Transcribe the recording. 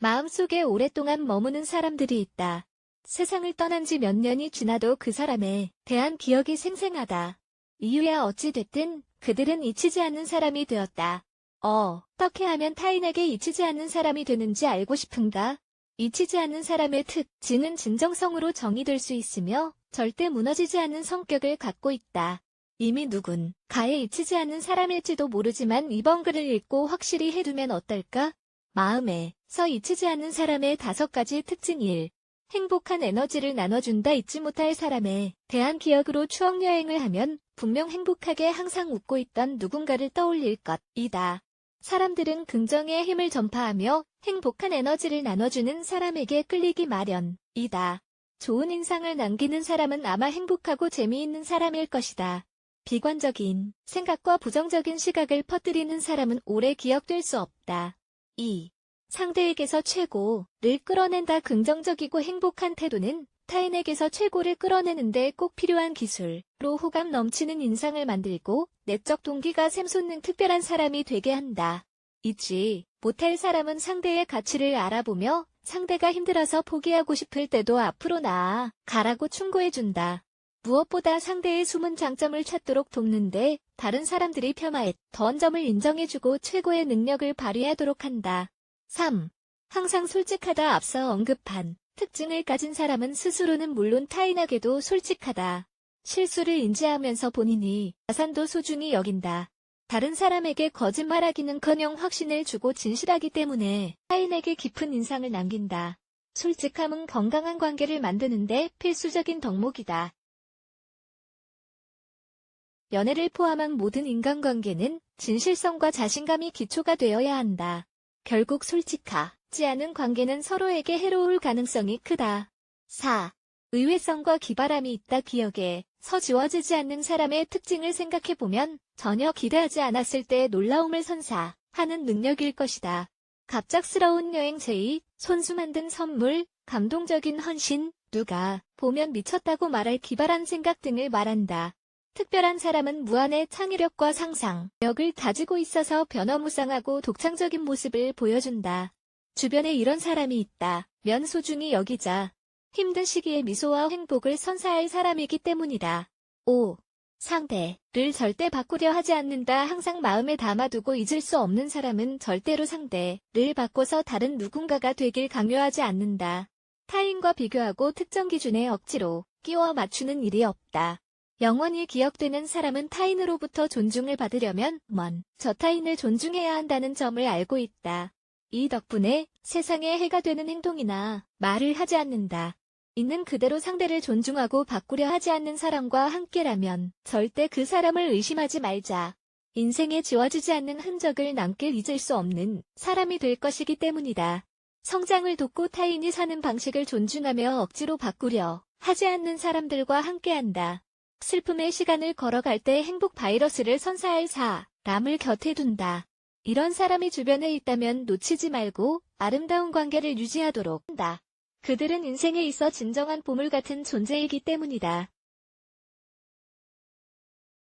마음속에 오랫동안 머무는 사람들이 있다. 세상을 떠난 지 몇 년이 지나도 그 사람에 대한 기억이 생생하다. 이유야 어찌됐든 그들은 잊히지 않는 사람이 되었다. 어, 어떻게 하면 타인에게 잊히지 않는 사람이 되는지 알고 싶은가? 잊히지 않는 사람의 특징은 진정성으로 정의될 수 있으며 절대 무너지지 않는 성격을 갖고 있다. 이미 누군 가에 잊히지 않는 사람일지도 모르지만 이번 글을 읽고 확실히 해두면 어떨까? 마음에 서 잊히지 않는 사람의 다섯 가지 특징 1. 행복한 에너지를 나눠준다 잊지 못할 사람에 대한 기억으로 추억 여행을 하면 분명 행복하게 항상 웃고 있던 누군가를 떠올릴 것이다. 사람들은 긍정의 힘을 전파하며 행복한 에너지를 나눠주는 사람에게 끌리기 마련이다. 좋은 인상을 남기는 사람은 아마 행복하고 재미있는 사람일 것이다. 비관적인 생각과 부정적인 시각을 퍼뜨리는 사람은 오래 기억될 수 없다. 2. 상대에게서 최고를 끌어낸다 긍정적이고 행복한 태도는 타인에게서 최고를 끌어내는데 꼭 필요한 기술로 호감 넘치는 인상을 만들고 내적 동기가 샘솟는 특별한 사람이 되게 한다. 잊지 못할 사람은 상대의 가치를 알아보며 상대가 힘들어서 포기하고 싶을 때도 앞으로 나아 가라고 충고해준다. 무엇보다 상대의 숨은 장점을 찾도록 돕는데 다른 사람들이 폄하했던 점을 인정해주고 최고의 능력을 발휘하도록 한다. 3. 항상 솔직하다 앞서 언급한 특징을 가진 사람은 스스로는 물론 타인에게도 솔직하다. 실수를 인지하면서 본인이 자산도 소중히 여긴다. 다른 사람에게 거짓말하기는커녕 확신을 주고 진실하기 때문에 타인에게 깊은 인상을 남긴다. 솔직함은 건강한 관계를 만드는데 필수적인 덕목이다. 연애를 포함한 모든 인간관계는 진실성과 자신감이 기초가 되어야 한다. 결국 솔직하지 않은 관계는 서로에게 해로울 가능성이 크다. 4. 의외성과 기발함이 있다 기억에 서 지워지지 않는 사람의 특징을 생각해보면 전혀 기대하지 않았을 때 놀라움을 선사하는 능력일 것이다. 갑작스러운 여행 제의, 손수 만든 선물, 감동적인 헌신, 누가 보면 미쳤다고 말할 기발한 생각 등을 말한다. 특별한 사람은 무한의 창의력과 상상 력을 가지고 있어서 변화무쌍하고 독창적인 모습을 보여준다. 주변에 이런 사람이 있다. 면 소중히 여기자. 힘든 시기에 미소와 행복을 선사할 사람이기 때문이다. 5. 상대를 절대 바꾸려 하지 않는다. 항상 마음에 담아두고 잊을 수 없는 사람은 절대로 상대를 바꿔서 다른 누군가가 되길 강요하지 않는다. 타인과 비교하고 특정 기준에 억지로 끼워 맞추는 일이 없다. 영원히 기억되는 사람은 타인으로부터 존중을 받으려면 먼 저 타인을 존중해야 한다는 점을 알고 있다. 이 덕분에 세상에 해가 되는 행동이나 말을 하지 않는다. 있는 그대로 상대를 존중하고 바꾸려 하지 않는 사람과 함께라면 절대 그 사람을 의심하지 말자. 인생에 지워지지 않는 흔적을 남길 잊을 수 없는 사람이 될 것이기 때문이다. 성장을 돕고 타인이 사는 방식을 존중하며 억지로 바꾸려 하지 않는 사람들과 함께한다. 슬픔의 시간을 걸어갈 때 행복 바이러스를 선사할 사람을 곁에 둔다. 이런 사람이 주변에 있다면 놓치지 말고 아름다운 관계를 유지하도록 한다. 그들은 인생에 있어 진정한 보물 같은 존재이기 때문이다.